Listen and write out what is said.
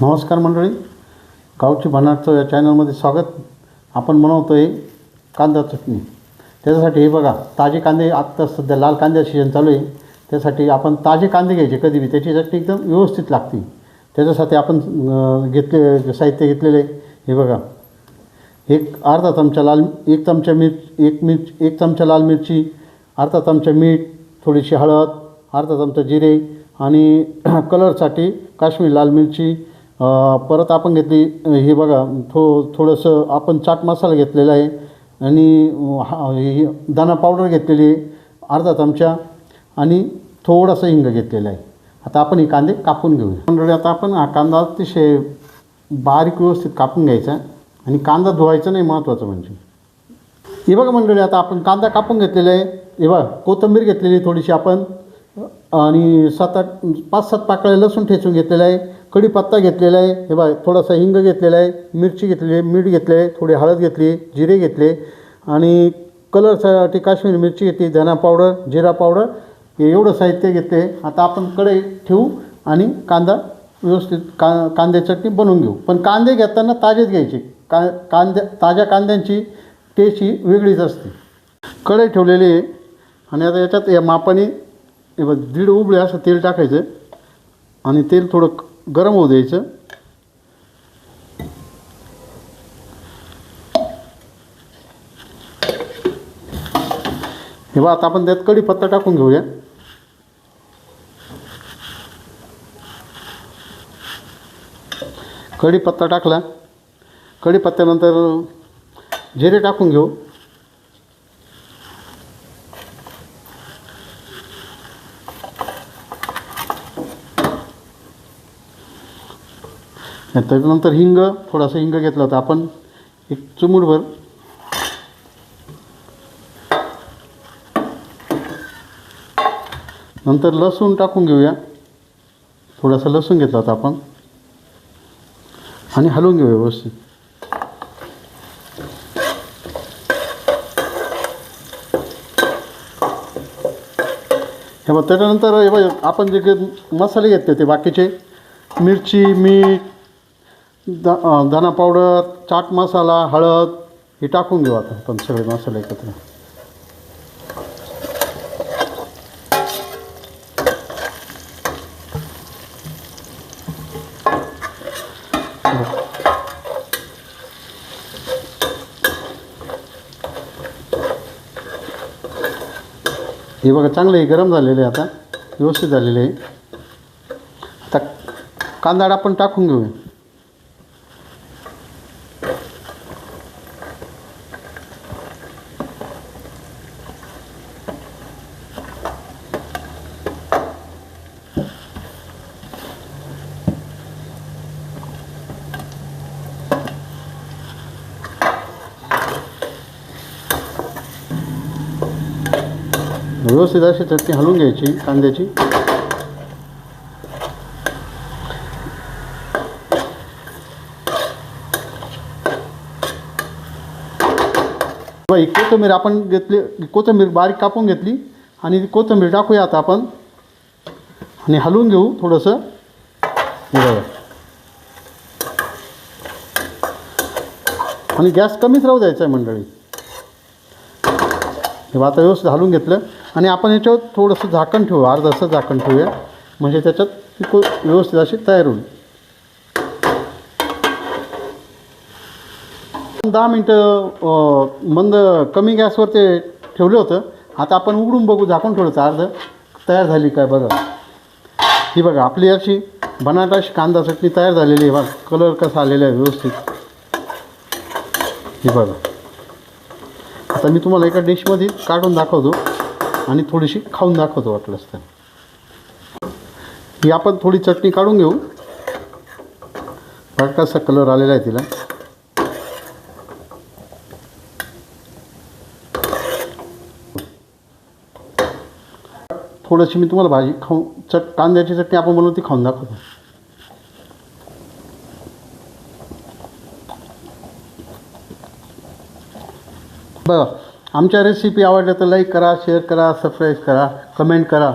नमस्कार मंडळी. गावची बनाटचं या चॅनलमध्ये स्वागत. आपण बनवतो आहे कांदा चटणी. त्याच्यासाठी हे बघा ताजे कांदे आत्ता सध्या लाल कांद्याचं सीजन चालू आहे. त्यासाठी आपण ताजे कांदे घ्यायचे कधी बी. त्याची चटणी एकदम व्यवस्थित लागते. त्याच्यासाठी आपण घेतले साहित्य घेतलेलं आहे. हे बघा. एक अर्धा चमचा लाल एक चमचा मिर्च एक मिर्च एक चमचा लाल मिरची अर्धा चमचा मीठ थोडीशी हळद अर्धा चमचा जिरे आणि कलरसाठी काश्मीरी लाल मिरची परत आपण घेतली हे बघा थो थोडंसं आपण चाट मसाला घेतलेला आहे आणि हा- हे दाणा पावडर घेतलेली आहे अर्धा चमचा आणि थोडासा हिंग घेतलेला आहे. आता आपण हे कांदे कापून घेऊया. मंडळी आता आपण हा कांदा अतिशय बारीक व्यवस्थित कापून घ्यायचा आणि कांदा धुवायचा नाही महत्त्वाचं म्हणजे. हे बघा मंडळी आता आपण कांदा कापून घेतलेला आहे. हे बघा कोथिंबीर घेतलेली थोडीशी आपण. आणि सात आठ पाच सात पाकळ्या लसूण ठेचून घेतलेला आहे कढीपत्ता घेतलेला आहे हे बघा थोडासा हिंग घेतलेला आहे मिरची घेतलेली आहे मीठ घेतले आहे थोडी हळद घेतली आहे जिरे घेतले आणि कलरसाठी काश्मीरी मिरची घेतली धना पावडर जिरा पावडर हे एवढं साहित्य घेतले आता आपण कढई ठेवू आणि कांदा व्यवस्थित का कांदे चटणी बनवून घेऊ. पण कांदे घेताना ताजेच घ्यायचे. का कांद्या ताज्या कांद्यांची टेस्ट ही वेगळीच असते. कढई ठेवलेली आहे. आणि आता याच्यात या मापाने हे बघ दीड उबळे असं तेल टाकायचं आणि तेल थोडं गरम होऊ द्यायचं. हे बघा आता आपण त्यात कढीपत्ता टाकून घेऊया. कढीपत्ता टाकला. कढीपत्त्यानंतर जिरे टाकून घेऊ. त्याच्यानंतर हिंग थोडासा हिंग घेतला होता. आपण एक चुमूडभर नंतर लसूण टाकून घेऊया. थोडासा लसूण घेतला होता आपण. आणि हलवून घेऊया व्यवस्थित. हे बघ त्याच्यानंतर हे बघ आपण जे काही मसाले घेतले ते बाकीचे मिरची मीठ द दाणा धना पावडर चाट मसाला हळद हे टाकून घेऊ आता आपण सगळे मसाले एकत्र. हे बघा चांगलं आहे गरम झालेलं आहे आता व्यवस्थित झालेलं आहे. आता कांदा आपण टाकून घेऊया. व्यवस्थित अशी चटणी हलवून घ्यायची कांद्याची. बाई ही कोथिंबीर आपण घेतली कोथंबीर बारीक कापून घेतली आणि ती कोथिंबीर टाकूया आता आपण. आणि हलवून घेऊ थोडंसं. आणि गॅस कमीच राहू द्यायचा आहे मंडळी. हे आता व्यवस्थित हलवून घेतलं. आणि आपण याच्यावर थोडंसं झाकण ठेवू अर्धंसं झाकण ठेवूया. म्हणजे त्याच्यात ती को व्यवस्थित अशी तयार होईल. दहा मिनटं मंद कमी गॅसवर ते ठेवलं होतं. आता आपण उघडून बघू झाकून ठेवलं तर अर्ध. तयार झाली काय बघा. ही बघा आपली अशी बनाटा अशी कांदा चटणी तयार झालेली आहे. बघा कलर कसा आलेला आहे व्यवस्थित. ही बघा. आता मी तुम्हाला एका डिशमध्ये काढून दाखवतो. आणि थोडीशी खाऊन दाखवतो वाटलंच तर. ही आपण थोडी चटणी काढून घेऊ. कसा कलर आलेला आहे तिला. थोडीशी मी तुम्हाला भाजी खाऊ चट कांद्याची चटणी आपण बनवू ती खाऊन दाखवतो. बघा आमच्या रेसिपी आवडल्या तर लाईक करा शेअर करा सबस्क्राईब करा कमेंट करा.